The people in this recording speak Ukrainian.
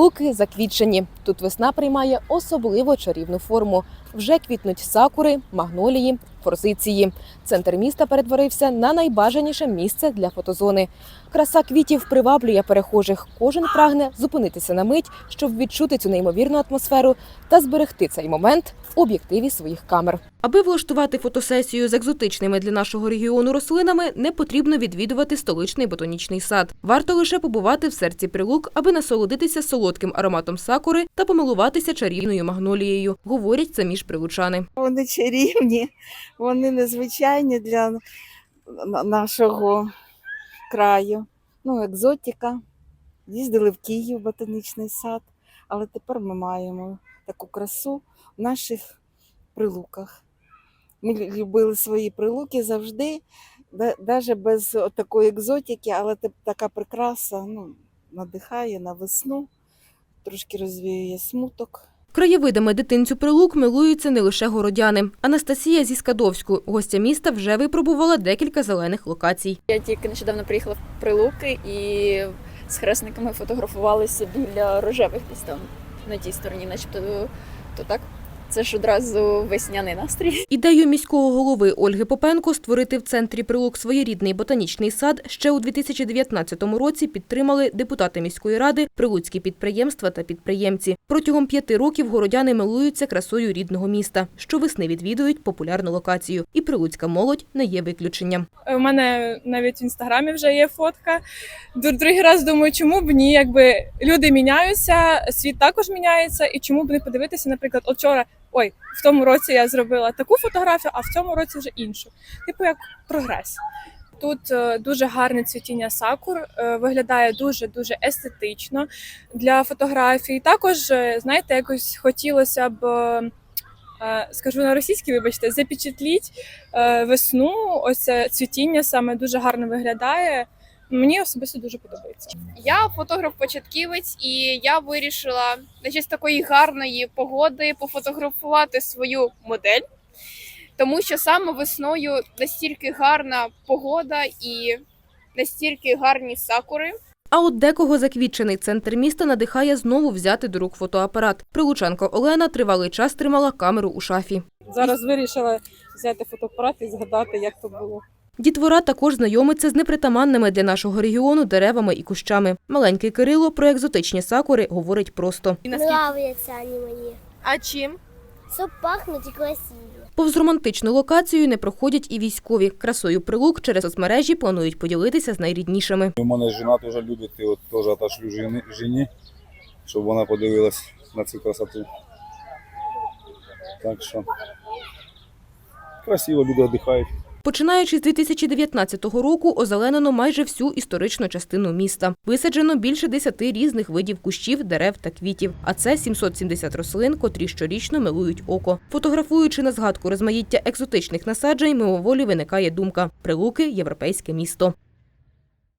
Прилуки заквітчені. Тут весна приймає особливо чарівну форму. Вже квітнуть сакури, магнолії, форзиції. Центр міста перетворився на найбажаніше місце для фотозони. Краса квітів приваблює перехожих. Кожен прагне зупинитися на мить, щоб відчути цю неймовірну атмосферу та зберегти цей момент в об'єктиві своїх камер. Аби влаштувати фотосесію з екзотичними для нашого регіону рослинами, не потрібно відвідувати столичний ботанічний сад. Варто лише побувати в серці прилук, аби насолодитися солодким ароматом сакури та помилуватися чарівною магнолією, говорять самі ж прилучани. Вони чарівні, вони незвичайні для нашого краю. Ну, екзотика. Їздили в Київ, ботанічний сад, але тепер ми маємо таку красу в наших прилуках. Ми любили свої прилуки завжди, навіть без такої екзотики, але така прикраса ну, надихає на весну, трошки розвіює смуток. Краєвидами дитинцю прилук милуються не лише городяни. Анастасія зі Скадовську, гостя міста, вже випробувала декілька зелених локацій. Я тільки нещодавно приїхала в Прилуки і з хресниками фотографувалися біля рожевих десь там на тій стороні, начебто то так. Це ж одразу весняний настрій. Ідею міського голови Ольги Попенко створити в центрі прилук своєрідний ботанічний сад ще у 2019 році підтримали депутати міської ради, прилуцькі підприємства та підприємці. Протягом п'яти років городяни милуються красою рідного міста. Щовесни відвідують популярну локацію. І прилуцька молодь не є виключенням. У мене навіть в інстаграмі вже є фотка. Дру- Другий раз думаю, чому б ні, якби люди міняються, світ також міняється, і чому б не подивитися, наприклад, от вчора, ой, в тому році я зробила таку фотографію, а в цьому році вже іншу. Типу як прогрес. Тут е, дуже гарне цвітіння сакур, е, виглядає дуже дуже естетично для фотографій. Також, е, знаєте, якось хотілося б. Скажу на російській, вибачте, запечатліть весну, ось цвітіння саме дуже гарно виглядає. Мені особисто дуже подобається. Я фотограф-початківець, і я вирішила на честь такої гарної погоди пофотографувати свою модель, тому що саме весною настільки гарна погода і настільки гарні сакури. А от декого заквітчений центр міста надихає знову взяти до рук фотоапарат. Прилучанка Олена тривалий час тримала камеру у шафі. Зараз вирішила взяти фотоапарат і згадати, як то було. Дітвора також знайомиться з непритаманними для нашого регіону деревами і кущами. Маленький Кирило про екзотичні сакури говорить просто. Нравляться они мне. А чим? Все пахнуть и красиво. Повз романтичну локацію не проходять і військові. Красою прилук через соцмережі планують поділитися з найріднішими. У мене жена теж любить, і от теж отошлю жені, щоб вона подивилась на цю красоту. Так що красиво люди віддихають. Починаючи з 2019 року, озеленено майже всю історичну частину міста. Висаджено більше 10 різних видів кущів, дерев та квітів. А це 770 рослин, котрі щорічно милують око. Фотографуючи на згадку розмаїття екзотичних насаджень, мимоволі виникає думка – Прилуки – європейське місто.